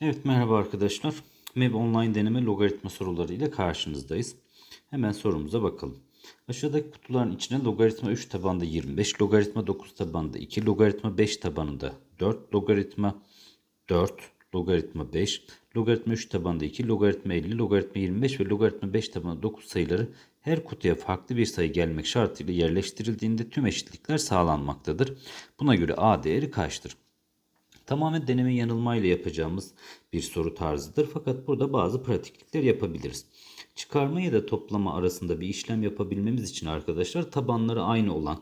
Evet merhaba arkadaşlar. MEB online deneme logaritma soruları ile karşınızdayız. Hemen sorumuza bakalım. Aşağıdaki kutuların içine logaritma 3 tabanında 25, logaritma 9 tabanında 2, logaritma 5 tabanında 4, logaritma 4, logaritma 5, logaritma 3 tabanında 2, logaritma 50, logaritma 25 ve logaritma 5 tabanında 9 sayıları her kutuya farklı bir sayı gelmek şartıyla yerleştirildiğinde tüm eşitlikler sağlanmaktadır. Buna göre A değeri kaçtır? Tamamen deneme yanılmayla yapacağımız bir soru tarzıdır. Fakat burada bazı pratiklikler yapabiliriz. Çıkarma ya da toplama arasında bir işlem yapabilmemiz için arkadaşlar tabanları aynı olan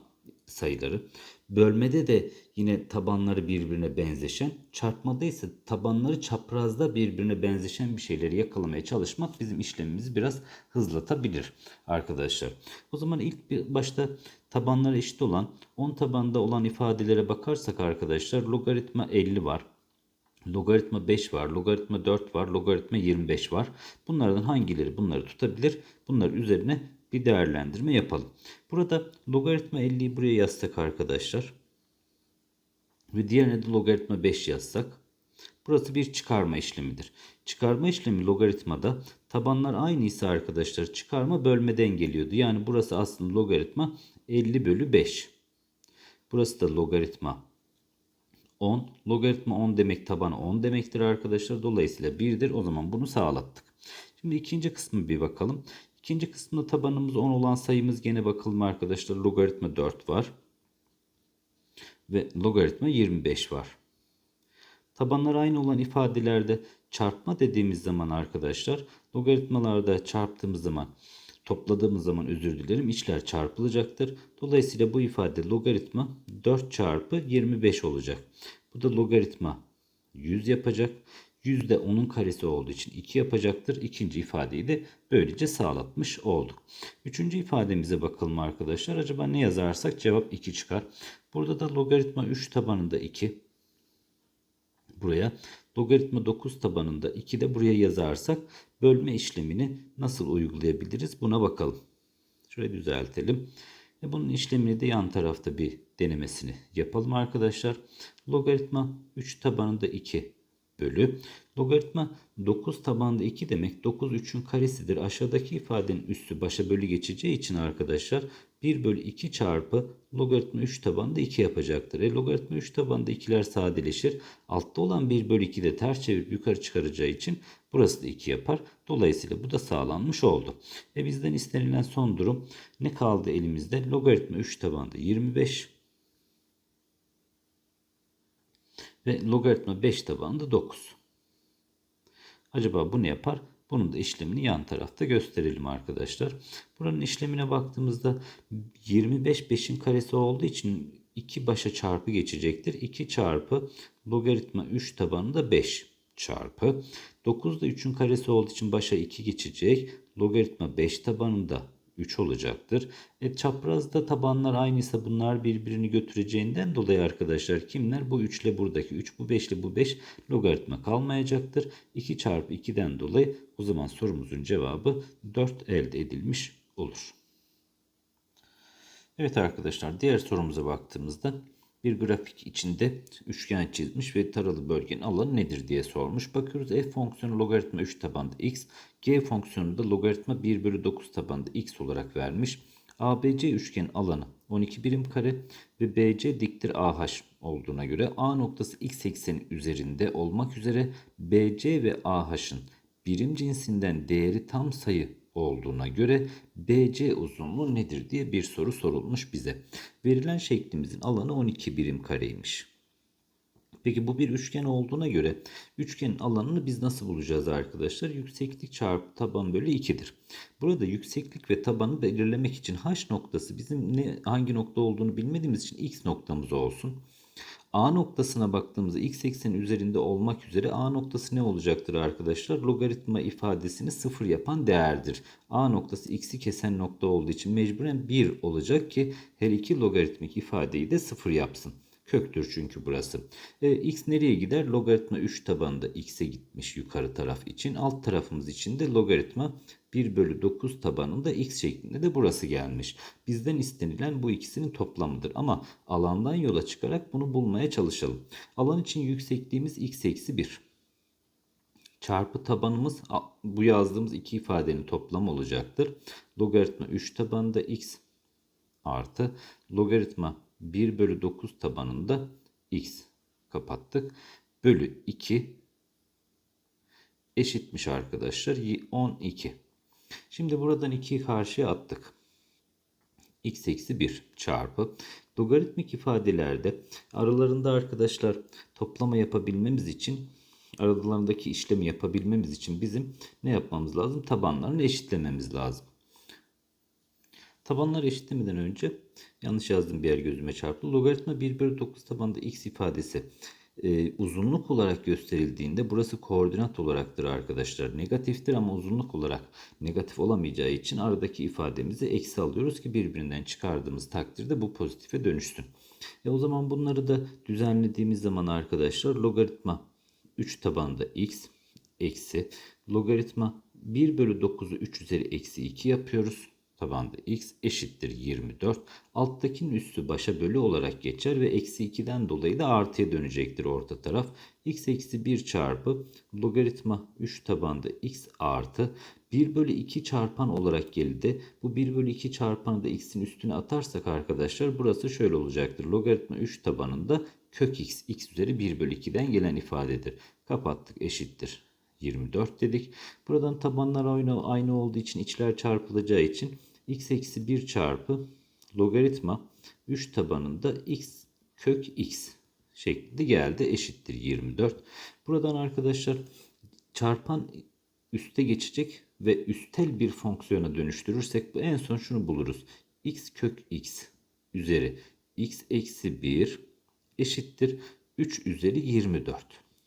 sayıları, bölmede de yine tabanları birbirine benzeşen, çarpmada ise tabanları çaprazda birbirine benzeşen bir şeyleri yakalamaya çalışmak bizim işlemimizi biraz hızlatabilir arkadaşlar. O zaman ilk bir başta tabanları eşit olan 10 tabanda olan ifadelere bakarsak arkadaşlar logaritma 50 var. Logaritma 5 var, logaritma 4 var, logaritma 25 var. Bunlardan hangileri bunları tutabilir? Bunlar üzerine bir değerlendirme yapalım. Burada logaritma 50'yi buraya yazsak arkadaşlar. Ve diğerine de logaritma 5 yazsak. Burası bir çıkarma işlemidir. Çıkarma işlemi logaritmada tabanlar aynı ise arkadaşlar çıkarma bölmeden geliyordu. Yani burası aslında logaritma 50 bölü 5. Burası da logaritma 10. Logaritma 10 demek tabanı 10 demektir arkadaşlar. Dolayısıyla 1'dir. O zaman bunu sağlattık. Şimdi ikinci kısmı bir bakalım. İkinci kısmında tabanımız 10 olan sayımız gene bakalım arkadaşlar. Logaritma 4 var. Ve logaritma 25 var. Tabanlar aynı olan ifadelerde çarpma dediğimiz zaman arkadaşlar logaritmalarda çarptığımız zaman topladığımız zaman özür dilerim içler çarpılacaktır. Dolayısıyla bu ifade logaritma 4 çarpı 25 olacak. Bu da logaritma 100 yapacak. 100 de onun karesi olduğu için 2 yapacaktır. İkinci ifadeyi de böylece sağlatmış olduk. Üçüncü ifademize bakalım arkadaşlar. Acaba ne yazarsak cevap 2 çıkar. Burada da logaritma 3 tabanında 2. Buraya logaritma 9 tabanında 2 de buraya yazarsak bölme işlemini nasıl uygulayabiliriz buna bakalım. Şöyle düzeltelim. Ve bunun işlemini de yan tarafta bir denemesini yapalım arkadaşlar. Logaritma 3 tabanında 2 bölü. Logaritma 9 tabanında 2 demek 9 3'ün karesidir. Aşağıdaki ifadenin üstü başa bölü geçeceği için arkadaşlar 1 bölü 2 çarpı logaritma 3 tabanında 2 yapacaktır. E, logaritma 3 tabanında 2'ler sadeleşir. Altta olan 1 bölü 2 de ters çevirip yukarı çıkaracağı için burası da 2 yapar. Dolayısıyla bu da sağlanmış oldu. E bizden istenilen son durum ne kaldı elimizde? Logaritma 3 tabanında 25 ve logaritma 5 tabanında 9. Acaba bu ne yapar? Bunun da işlemini yan tarafta gösterelim arkadaşlar. Buranın işlemine baktığımızda 25 5'in karesi olduğu için 2 başa çarpı geçecektir. 2 çarpı logaritma 3 tabanında 5 çarpı. 9 da 3'ün karesi olduğu için başa 2 geçecek. Logaritma 5 tabanında 3 olacaktır. E, çaprazda tabanlar aynıysa bunlar birbirini götüreceğinden dolayı arkadaşlar kimler? Bu 3 ile buradaki 3, bu 5 ile bu 5 logaritma kalmayacaktır. 2 çarpı 2'den dolayı o zaman sorumuzun cevabı 4 elde edilmiş olur. Evet arkadaşlar diğer sorumuza baktığımızda bir grafik içinde üçgen çizmiş ve taralı bölgenin alanı nedir diye sormuş. Bakıyoruz f fonksiyonu logaritma 3 tabanında x, g fonksiyonu da logaritma 1 bölü 9 tabanında x olarak vermiş. ABC üçgen alanı 12 birim kare ve BC diktir AH olduğuna göre A noktası x ekseni üzerinde olmak üzere BC ve AH'ın birim cinsinden değeri tam sayı olduğuna göre BC uzunluğu nedir diye bir soru sorulmuş bize. Verilen şeklimizin alanı 12 birim kareymiş. Peki bu bir üçgen olduğuna göre üçgenin alanını biz nasıl bulacağız arkadaşlar? Yükseklik çarpı taban bölü 2'dir. Burada yükseklik ve tabanı belirlemek için h noktası bizim ne hangi nokta olduğunu bilmediğimiz için x noktamız olsun. A noktasına baktığımızda x eksenin üzerinde olmak üzere A noktası ne olacaktır arkadaşlar? Logaritma ifadesini sıfır yapan değerdir. A noktası x'i kesen nokta olduğu için mecburen 1 olacak ki her iki logaritmik ifadeyi de sıfır yapsın. Köktür çünkü burası. E, x nereye gider? Logaritma 3 tabanında x'e gitmiş yukarı taraf için. Alt tarafımız için de logaritma 1 bölü 9 tabanında x şeklinde de burası gelmiş. Bizden istenilen bu ikisinin toplamıdır. Ama alandan yola çıkarak bunu bulmaya çalışalım. Alan için yüksekliğimiz x eksi 1. çarpı tabanımız bu yazdığımız iki ifadenin toplamı olacaktır. Logaritma 3 tabanında x artı logaritma 1 bölü 9 tabanında x kapattık. Bölü 2 eşitmiş arkadaşlar. Y- 12. Şimdi buradan 2'yi karşıya attık. x eksi 1 çarpı logaritmik ifadelerde aralarında arkadaşlar toplama yapabilmemiz için aralarındaki işlemi yapabilmemiz için bizim ne yapmamız lazım? Tabanlarını eşitlememiz lazım. Tabanları eşitlemeden önce yanlış yazdığım bir yer gözüme çarptı. Logaritma 1 bölü 9 tabanda x ifadesi e, uzunluk olarak gösterildiğinde burası koordinat olaraktır arkadaşlar. Negatiftir ama uzunluk olarak negatif olamayacağı için aradaki ifademizi eksi alıyoruz ki birbirinden çıkardığımız takdirde bu pozitife dönüşsün. E o zaman bunları da düzenlediğimiz zaman arkadaşlar logaritma 3 tabanda x eksi logaritma 1 bölü 9'u 3 üzeri eksi 2 yapıyoruz. Tabanda x eşittir 24. Alttakinin üstü başa bölü olarak geçer ve eksi 2'den dolayı da artıya dönecektir orta taraf. x eksi 1 çarpı logaritma 3 tabanda x artı 1 bölü 2 çarpan olarak geldi. Bu 1 bölü 2 çarpanı da x'in üstüne atarsak arkadaşlar burası şöyle olacaktır. Logaritma 3 tabanında kök x x üzeri 1 bölü 2'den gelen ifadedir. Kapattık eşittir. 24 dedik. Buradan tabanlar aynı, aynı olduğu için içler çarpılacağı için x eksi 1 çarpı logaritma 3 tabanında x kök x şeklinde geldi eşittir 24. Buradan arkadaşlar çarpan üste geçecek ve üstel bir fonksiyona dönüştürürsek en son şunu buluruz. x kök x üzeri x eksi 1 eşittir 3 üzeri 24.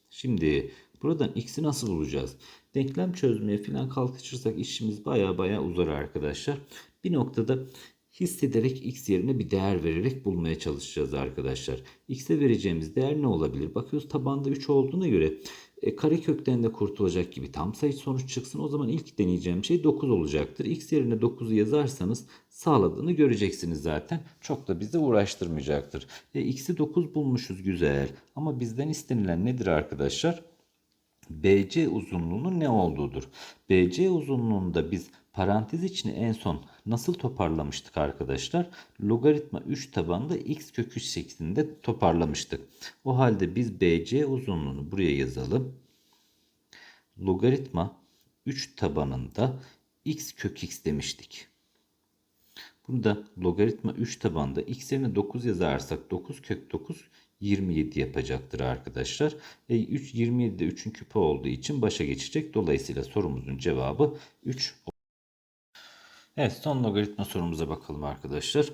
Şimdi buradan x'i nasıl bulacağız? Denklem çözmeye falan kalkışırsak işimiz baya baya uzar arkadaşlar. Bir noktada hissederek x yerine bir değer vererek bulmaya çalışacağız arkadaşlar. x'e vereceğimiz değer ne olabilir? Bakıyoruz tabanda 3 olduğuna göre e, kare kökten de kurtulacak gibi tam sayı sonuç çıksın. O zaman ilk deneyeceğim şey 9 olacaktır. x yerine 9'u yazarsanız sağladığını göreceksiniz zaten. Çok da bizi uğraştırmayacaktır. E, x'i 9 bulmuşuz güzel. Ama bizden istenilen nedir arkadaşlar? BC uzunluğunun ne olduğudur. BC uzunluğunda biz parantez içine en son nasıl toparlamıştık arkadaşlar? Logaritma 3 tabanında x kök 3 şeklinde toparlamıştık. O halde biz BC uzunluğunu buraya yazalım. Logaritma 3 tabanında x kök x demiştik. Burada logaritma 3 tabanda x yerine 9 yazarsak 9 kök 9 27 yapacaktır arkadaşlar. E, 3 27 de 3'ün küpü olduğu için başa geçecek. Dolayısıyla sorumuzun cevabı 3. Evet son logaritma sorumuza bakalım arkadaşlar.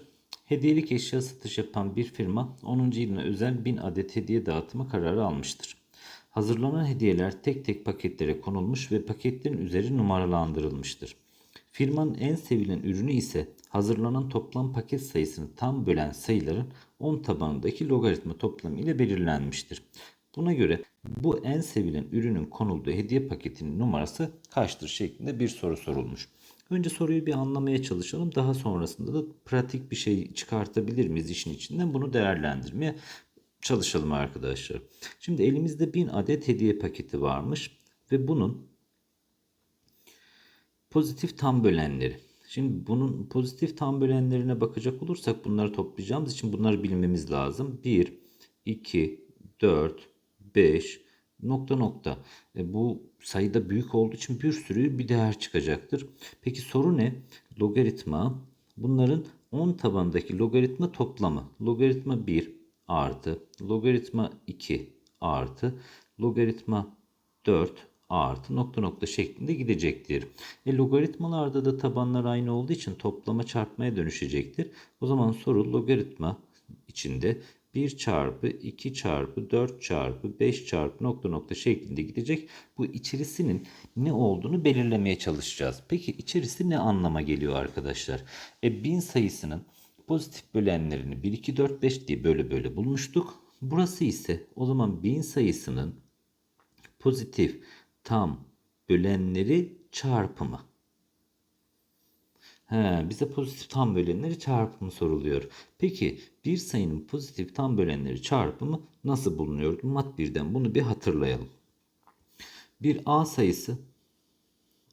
Hediyelik eşya satış yapan bir firma 10. yılına özel 1000 adet hediye dağıtımı kararı almıştır. Hazırlanan hediyeler tek tek paketlere konulmuş ve paketlerin üzeri numaralandırılmıştır. Firmanın en sevilen ürünü ise hazırlanan toplam paket sayısını tam bölen sayıların 10 tabanındaki logaritma toplamı ile belirlenmiştir. Buna göre bu en sevilen ürünün konulduğu hediye paketinin numarası kaçtır şeklinde bir soru sorulmuş. Önce soruyu bir anlamaya çalışalım. Daha sonrasında da pratik bir şey çıkartabilir miyiz işin içinden bunu değerlendirmeye çalışalım arkadaşlar. Şimdi elimizde 1000 adet hediye paketi varmış ve bunun pozitif tam bölenleri. Şimdi bunun pozitif tam bölenlerine bakacak olursak bunları toplayacağımız için bunları bilmemiz lazım. 1, 2, 4, 5, nokta nokta. E, bu sayıda büyük olduğu için bir sürü bir değer çıkacaktır. Peki soru ne? Logaritma. Bunların 10 tabandaki logaritma toplamı. Logaritma 1 artı logaritma 2 artı logaritma 4 artı nokta nokta şeklinde gidecektir. E, logaritmalarda da tabanlar aynı olduğu için toplama çarpmaya dönüşecektir. O zaman soru logaritma içinde 1 çarpı 2 çarpı 4 çarpı 5 çarpı nokta nokta şeklinde gidecek. Bu içerisinin ne olduğunu belirlemeye çalışacağız. Peki içerisi ne anlama geliyor arkadaşlar? E 1000 sayısının pozitif bölenlerini 1, 2, 4, 5 diye böyle böyle bulmuştuk. Burası ise o zaman 1000 sayısının pozitif tam bölenleri çarpımı. He, bize pozitif tam bölenleri çarpımı soruluyor. Peki bir sayının pozitif tam bölenleri çarpımı nasıl bulunuyor? Mat birden bunu bir hatırlayalım. bir A sayısı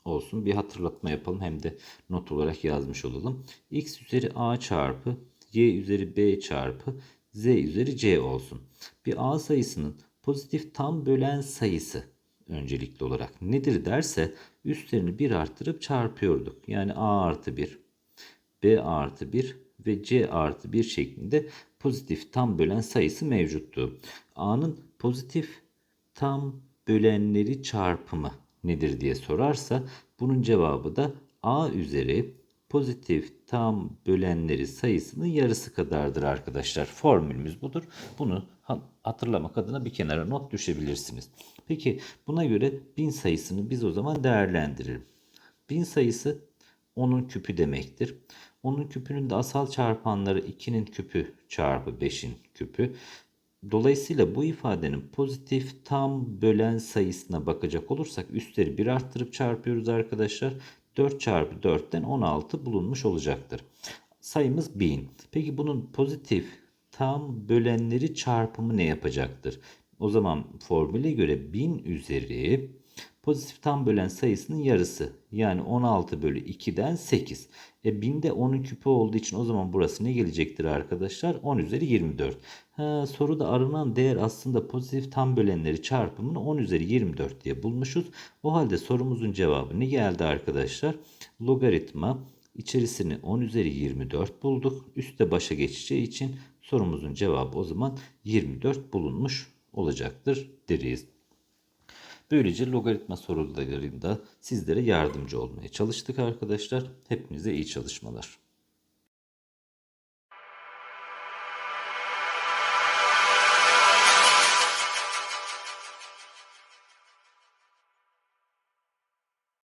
olsun. Bir hatırlatma yapalım hem de not olarak yazmış olalım. X üzeri A çarpı Y üzeri B çarpı Z üzeri C olsun. Bir A sayısının pozitif tam bölen sayısı öncelikli olarak nedir derse üstlerini bir arttırıp çarpıyorduk. Yani A artı 1, B artı 1 ve C artı 1 şeklinde pozitif tam bölen sayısı mevcuttu. A'nın pozitif tam bölenleri çarpımı nedir diye sorarsa bunun cevabı da A üzeri pozitif tam bölenleri sayısının yarısı kadardır arkadaşlar. Formülümüz budur. Bunu ha- hatırlamak adına bir kenara not düşebilirsiniz. Peki buna göre bin sayısını biz o zaman değerlendirelim. Bin sayısı 10'un küpü demektir. 10'un küpünün de asal çarpanları 2'nin küpü çarpı 5'in küpü. Dolayısıyla bu ifadenin pozitif tam bölen sayısına bakacak olursak üstleri bir arttırıp çarpıyoruz arkadaşlar. 4 çarpı 4'ten 16 bulunmuş olacaktır. Sayımız 1000. Peki bunun pozitif tam bölenleri çarpımı ne yapacaktır? O zaman formüle göre 1000 üzeri pozitif tam bölen sayısının yarısı. Yani 16 bölü 2'den 8. E 1000'de 10'un küpü olduğu için o zaman burası ne gelecektir arkadaşlar? 10 üzeri 24. Ha, soruda aranan değer aslında pozitif tam bölenleri çarpımını 10 üzeri 24 diye bulmuşuz. O halde sorumuzun cevabı ne geldi arkadaşlar? Logaritma içerisini 10 üzeri 24 bulduk. Üste başa geçeceği için sorumuzun cevabı o zaman 24 bulunmuş olacaktır deriz. Böylece logaritma sorularında sizlere yardımcı olmaya çalıştık arkadaşlar. Hepinize iyi çalışmalar.